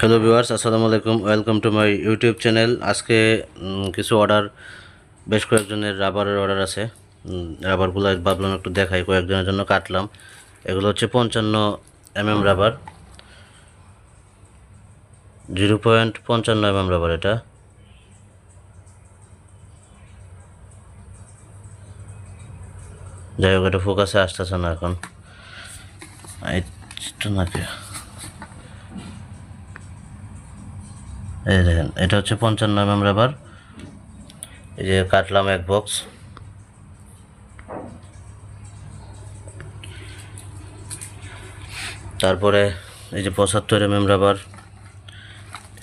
Hello viewers আসসালামু আলাইকুম welcome to my YouTube channel আজকে কিছু অর্ডার বেশ কয়েকজনের রাবারের অর্ডার আছে। রাবারগুলো ভাবলাম একটু দেখাই, কয়েকজনের জন্য কাটলাম। এগুলো হচ্ছে পঞ্চান্ন এমএম রাবার জিরো পয়েন্ট পঞ্চান্ন এমএম রাবার এটা। যাই হোক, এটা ফোকাসে আসতেছে না এখন। এই এই দেখেন, এটা হচ্ছে পঞ্চান্ন এমএম রাবার এই যে কাটলাম এক বক্স তারপরে এই যে পঁচাত্তর এমএম রাবার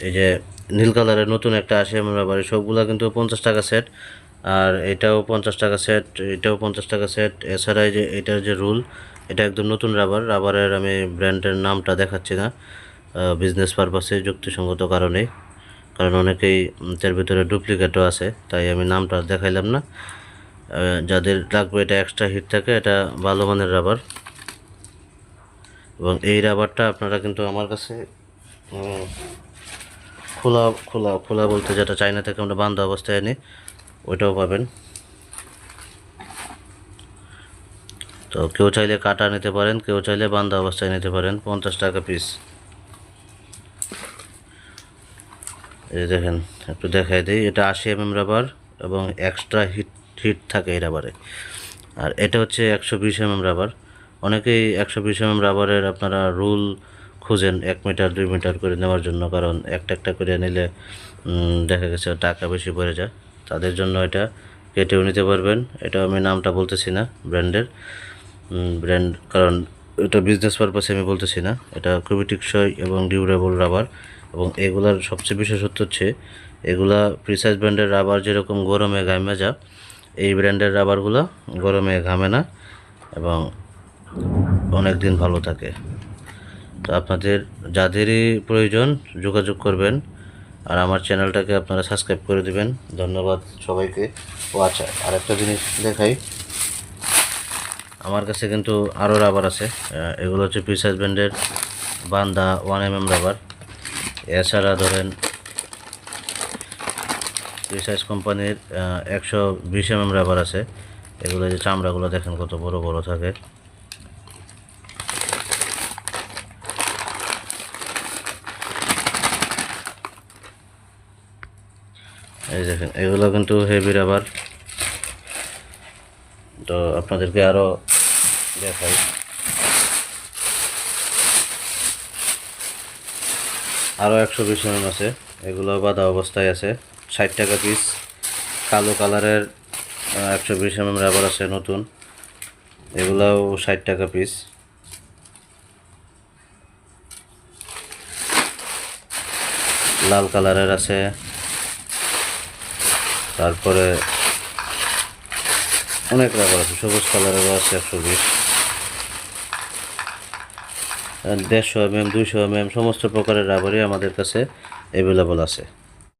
এই যে নীল কালারের নতুন একটা আসে এমএম রাবার সবগুলো কিন্তু পঞ্চাশ টাকা সেট আর এটাও পঞ্চাশ টাকা সেট এটাও পঞ্চাশ টাকা সেট এছাড়া এই যে এটার যে রুল এটা একদম নতুন রাবার রাবারের আমি ব্র্যান্ডের নামটা দেখাচ্ছি না বিজনেস পারপাসে যুক্তিসঙ্গত কারণে। কারণ অনেকেই এর ভিতরে ডুপ্লিকেটও আছে, তাই আমি নামটা দেখাইলাম না। যাদের লাগবে এটা এক্সট্রা হিট থাকে, এটা ভালো মানের রাবার এবং এই রাবারটা আপনারা কিন্তু আমার কাছে খোলা খোলা খোলা বলতে যেটা চাইনা থেকে আমরা বান্ধ অবস্থায় আনি, ওইটাও পাবেন। তো কেউ চাইলে কাটা নিতে পারেন, কেউ চাইলে বান্ধা অবস্থায় নিতে পারেন, পঞ্চাশ টাকা পিস এই দেখেন, একটু দেখাই দিই। এটা আশি এমএম রাবার এবং এক্সট্রা হিট হিট থাকে এই রাবারে আর এটা হচ্ছে একশো বিশ এমএম রাবার অনেকেই একশো বিশ এম এম রাবারের আপনারা রুল খুঁজেন এক মিটার দুই মিটার করে নেওয়ার জন্য, কারণ একটা একটা করে নিলে দেখা গেছে টাকা বেশি পড়ে যায়। তাদের জন্য এটা কেটেও নিতে পারবেন। এটা আমি নামটা বলতেছি না, ব্র্যান্ডের। ব্র্যান্ড, কারণ এটা বিজনেস পারপাসে আমি বলতেছি না। এটা খুবই টিকসই এবং ডিউরেবল রাবার এবং এগুলার সবচেয়ে বিশেষত্ব হচ্ছে, এগুলা প্রিসাইজ ব্র্যান্ডের রাবার যেরকম গরমে ঘামে যা, এই ব্র্যান্ডের রাবারগুলো গরমে ঘামে না এবং অনেক দিন ভালো থাকে। তো আপনাদের যাদেরই প্রয়োজন যোগাযোগ করবেন আর আমার চ্যানেলটাকে আপনারা সাবস্ক্রাইব করে দিবেন। ধন্যবাদ সবাইকে। ও আচ্ছা আরেকটা জিনিস দেখাই। আমার কাছে কিন্তু আরও রাবার আছে এগুলো হচ্ছে প্রিসাইজ ব্র্যান্ডের বান্দা ওয়ান এম এম রাবার এছাড়া ধরেন প্রিসাইজ কোম্পানির একশো বিশ এম এম রাবার আছে। এগুলো যে চামড়াগুলো দেখেন কত বড় বড় থাকে। এই দেখেন, এগুলো কিন্তু হেভি রাবার তো আপনাদেরকে আরও দেখাই। আরও একশো বিশ এমএম আছে। এগুলো বাঁধা অবস্থায় আছে। ষাট টাকা পিস কালো কালারের একশো বিশ এমএম রাবার আছে নতুন। এগুলাও ষাট টাকা পিস লাল কালারের আছে। তারপরে অনেক রাবার আছে, সবুজ কালারেরও আছে একশো বিশ। দেড়শো এম এম দুইশো এম এম সমস্ত প্রকারের রাবারই আমাদের কাছে অ্যাভেলেবল আছে।